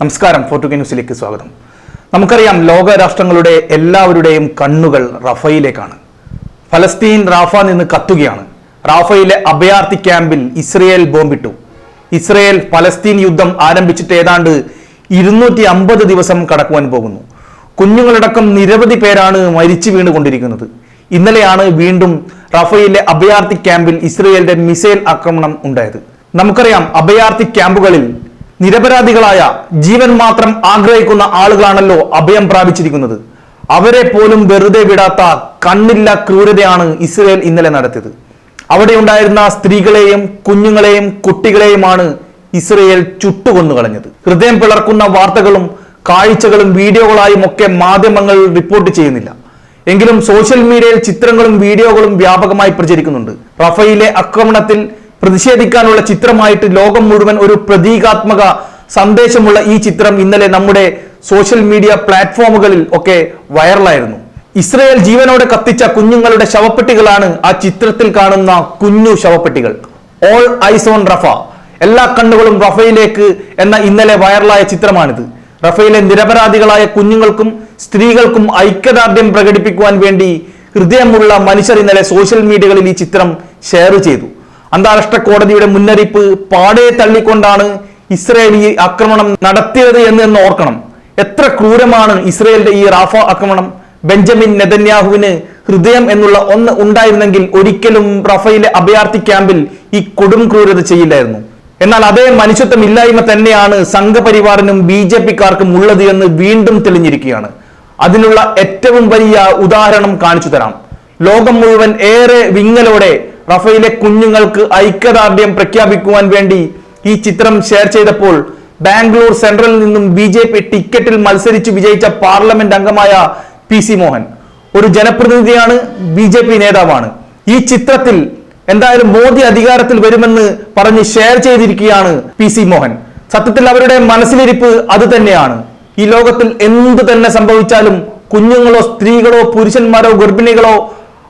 നമസ്കാരം ഫോർട്ടുഗ ന്യൂസിലേക്ക് സ്വാഗതം. നമുക്കറിയാം ലോക രാഷ്ട്രങ്ങളുടെ എല്ലാവരുടെയും കണ്ണുകൾ റഫയിലേക്കാണ്. ഫലസ്തീൻ റാഫ നിന്ന് കത്തുകയാണ്. റാഫയിലെ അഭയാർത്ഥി ക്യാമ്പിൽ ഇസ്രയേൽ ബോംബിട്ടു. ഇസ്രയേൽ ഫലസ്തീൻ യുദ്ധം ആരംഭിച്ചിട്ട് ഏതാണ്ട് ഇരുന്നൂറ്റി അമ്പത് ദിവസം കടക്കുവാൻ പോകുന്നു. കുഞ്ഞുങ്ങളടക്കം നിരവധി പേരാണ് മരിച്ചു വീണുകൊണ്ടിരിക്കുന്നത്. ഇന്നലെയാണ് വീണ്ടും റഫയിലെ അഭയാർത്ഥി ക്യാമ്പിൽ ഇസ്രയേലിന്റെ മിസൈൽ ആക്രമണം ഉണ്ടായത്. നമുക്കറിയാം അഭയാർത്ഥി ക്യാമ്പുകളിൽ നിരപരാധികളായ ജീവൻ മാത്രം ആഗ്രഹിക്കുന്ന ആളുകളാണല്ലോ അഭയം പ്രാപിച്ചിരിക്കുന്നത്. അവരെ പോലും വെറുതെ വിടാത്ത കണ്ണില്ല ക്രൂരതയാണ് ഇസ്രയേൽ ഇന്നലെ നടത്തിയത്. അവിടെ ഉണ്ടായിരുന്ന സ്ത്രീകളെയും കുഞ്ഞുങ്ങളെയും കുട്ടികളെയുമാണ് ഇസ്രയേൽ ചുട്ടുകൊന്നു കളഞ്ഞത് ഹൃദയം പിളർക്കുന്ന വാർത്തകളും കാഴ്ചകളും വീഡിയോകളായും ഒക്കെ മാധ്യമങ്ങൾ റിപ്പോർട്ട് ചെയ്യുന്നില്ല. എങ്കിലും സോഷ്യൽ മീഡിയയിൽ ചിത്രങ്ങളും വീഡിയോകളും വ്യാപകമായി പ്രചരിക്കുന്നുണ്ട്. റഫയിലെ ആക്രമണത്തിൽ പ്രതിഷേധിക്കാനുള്ള ചിത്രമായിട്ട് ലോകം മുഴുവൻ ഒരു പ്രതീകാത്മക സന്ദേശമുള്ള ഈ ചിത്രം ഇന്നലെ നമ്മുടെ സോഷ്യൽ മീഡിയ പ്ലാറ്റ്ഫോമുകളിൽ ഒക്കെ വൈറലായിരുന്നു. ഇസ്രയേൽ ജീവനോടെ കത്തിച്ച കുഞ്ഞുങ്ങളുടെ ശവപ്പെട്ടികളാണ് ആ ചിത്രത്തിൽ കാണുന്ന കുഞ്ഞു ശവപ്പെട്ടികൾ. ഓൾ ഐസ് ഓൺ റഫ എല്ലാ കണ്ണുകളും റഫയിലേക്ക് എന്ന ഇന്നലെ വൈറലായ ചിത്രമാണിത്. റഫയിലെ നിരപരാധികളായ കുഞ്ഞുങ്ങൾക്കും സ്ത്രീകൾക്കും ഐക്യദാർഢ്യം പ്രകടിപ്പിക്കുവാൻ വേണ്ടി ഹൃദയമുള്ള മനുഷ്യർ ഇന്നലെ സോഷ്യൽ മീഡിയകളിൽ ഈ ചിത്രം ഷെയർ ചെയ്തു. അന്താരാഷ്ട്ര കോടതിയുടെ മുന്നറിയിപ്പ് പാടെ തള്ളിക്കൊണ്ടാണ് ഇസ്രയേൽ ഈ ആക്രമണം നടത്തിയത് എന്ന് എന്ന് ഓർക്കണം. എത്ര ക്രൂരമാണ് ഇസ്രയേലിന്റെ ഈ റാഫ ആക്രമണം. ബെഞ്ചമിൻ നെതന്യാഹുവിന് ഹൃദയം എന്നുള്ള ഒന്ന് ഉണ്ടായിരുന്നെങ്കിൽ ഒരിക്കലും റഫയിലെ അഭയാർത്ഥി ക്യാമ്പിൽ ഈ കൊടും ക്രൂരത ചെയ്യില്ലായിരുന്നു. എന്നാൽ അതേ മനുഷ്യത്വം ഇല്ലായ്മ തന്നെയാണ് സംഘപരിവാറിനും ബി ജെ പിക്കാർക്കും ഉള്ളത് എന്ന് വീണ്ടും തെളിഞ്ഞിരിക്കുകയാണ്. അതിനുള്ള ഏറ്റവും വലിയ ഉദാഹരണം കാണിച്ചു തരാം. ലോകം മുഴുവൻ ഏറെ വിങ്ങലോടെ റഫയിലെ കുഞ്ഞുങ്ങൾക്ക് ഐക്യദാർഢ്യം പ്രഖ്യാപിക്കുവാൻ വേണ്ടി ഈ ചിത്രം ഷെയർ ചെയ്തപ്പോൾ ബാംഗ്ലൂർ സെൻട്രലിൽ നിന്നും ബി ജെ പി ടിക്കറ്റിൽ മത്സരിച്ച് വിജയിച്ച പാർലമെന്റ് അംഗമായ പി സി മോഹൻ ഒരു ജനപ്രതിനിധിയാണ് ബി ജെ പി നേതാവാണ്. ഈ ചിത്രത്തിൽ എന്തായാലും മോദി അധികാരത്തിൽ വരുമെന്ന് പറഞ്ഞ് ഷെയർ ചെയ്തിരിക്കുകയാണ് പി സി മോഹൻ. സത്യത്തിൽ അവരുടെ മനസ്സിലിരിപ്പ് അത് തന്നെയാണ്. ഈ ലോകത്തിൽ എന്ത് തന്നെ സംഭവിച്ചാലും കുഞ്ഞുങ്ങളോ സ്ത്രീകളോ പുരുഷന്മാരോ ഗർഭിണികളോ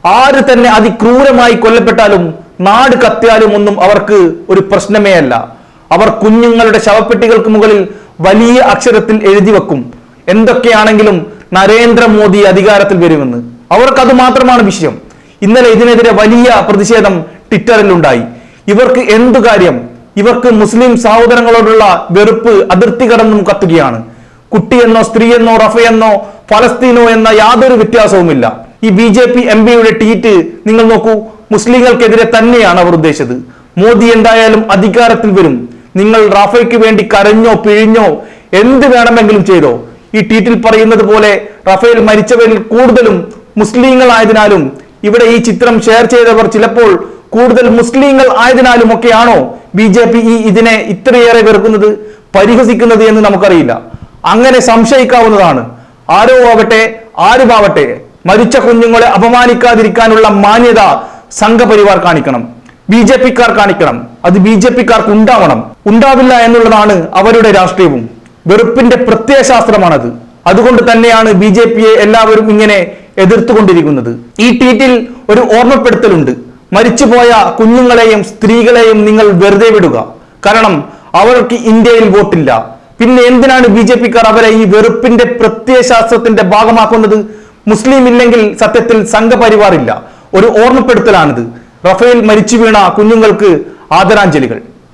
ആര് തന്നെ അതിക്രൂരമായി കൊല്ലപ്പെട്ടാലും നാട് കത്തിയാലും ഒന്നും അവർക്ക് ഒരു പ്രശ്നമേ അല്ല. അവർ കുഞ്ഞുങ്ങളുടെ ശവപ്പെട്ടികൾക്ക് മുകളിൽ വലിയ അക്ഷരത്തിൽ എഴുതി വെക്കും. എന്തൊക്കെയാണെങ്കിലും നരേന്ദ്രമോദി അധികാരത്തിൽ വരുമെന്ന്. അവർക്ക് അത് മാത്രമാണ് വിഷയം. ഇന്നലെ ഇതിനെതിരെ വലിയ പ്രതിഷേധം ട്വിറ്ററിൽ ഉണ്ടായി. ഇവർക്ക് എന്തു കാര്യം? ഇവർക്ക് മുസ്ലിം സഹോദരങ്ങളോടുള്ള വെറുപ്പ് അതിർത്തി കടന്നും കത്തുകയാണ്. കുട്ടിയെന്നോ സ്ത്രീയെന്നോ റഫയെന്നോ ഫലസ്തീനോ എന്ന യാതൊരു വ്യത്യാസവുമില്ല. ഈ ബി ജെ പി എം പിയുടെ ട്വീറ്റ് നിങ്ങൾ നോക്കൂ മുസ്ലിങ്ങൾക്കെതിരെ തന്നെയാണ് അവർ ഉദ്ദേശിച്ചത്. മോദി എന്തായാലും അധികാരത്തിൽ വരും. നിങ്ങൾ റാഫയ്ക്ക് വേണ്ടി കരഞ്ഞോ പിഴിഞ്ഞോ എന്ത് വേണമെങ്കിലും ചെയ്തോ. ഈ ട്വീറ്റിൽ പറയുന്നത് പോലെ റഫേൽ മരിച്ചവരിൽ കൂടുതലും മുസ്ലിങ്ങളായതിനാലും ഇവിടെ ഈ ചിത്രം ഷെയർ ചെയ്തവർ ചിലപ്പോൾ കൂടുതൽ മുസ്ലിങ്ങൾ ആയതിനാലും ഒക്കെയാണോ ബി ജെ പി ഈ ഇതിനെ ഇത്രയേറെ വെറുക്കുന്നത് പരിഹസിക്കുന്നത് എന്ന് നമുക്കറിയില്ല. അങ്ങനെ സംശയിക്കാവുന്നതാണ്. ആരോ ആവട്ടെ ആരുമാവട്ടെ മരിച്ച കുഞ്ഞുങ്ങളെ അപമാനിക്കാതിരിക്കാനുള്ള മാന്യത സംഘപരിവാർ കാണിക്കണം. ബി ജെ പിക്കാർ കാണിക്കണം. അത് ബി ജെ പിക്കാർക്ക് ഉണ്ടാവണം. ഉണ്ടാവില്ല എന്നുള്ളതാണ് അവരുടെ രാഷ്ട്രീയവും. വെറുപ്പിന്റെ പ്രത്യയശാസ്ത്രമാണത്. അതുകൊണ്ട് തന്നെയാണ് ബി ജെ പിയെ എല്ലാവരും ഇങ്ങനെ എതിർത്തുകൊണ്ടിരിക്കുന്നത്. ഈ ട്വീറ്റിൽ ഒരു ഓർമ്മപ്പെടുത്തലുണ്ട്. മരിച്ചുപോയ കുഞ്ഞുങ്ങളെയും സ്ത്രീകളെയും നിങ്ങൾ വെറുതെ വിടുക. കാരണം അവർക്ക് ഇന്ത്യയിൽ വോട്ടില്ല. പിന്നെ എന്തിനാണ് ബി ജെ പിക്കാർ അവരെ ഈ വെറുപ്പിന്റെ പ്രത്യയശാസ്ത്രത്തിന്റെ ഭാഗമാക്കുന്നത്? മുസ്ലിം ഇല്ലെങ്കിൽ സത്യത്തിൽ സംഘപരിവാറില്ല. ഒരു ഓർമ്മപ്പെടുത്തലാണിത്. റഫേൽ മരിച്ചു വീണ കുഞ്ഞുങ്ങൾക്ക് ആദരാഞ്ജലികൾ.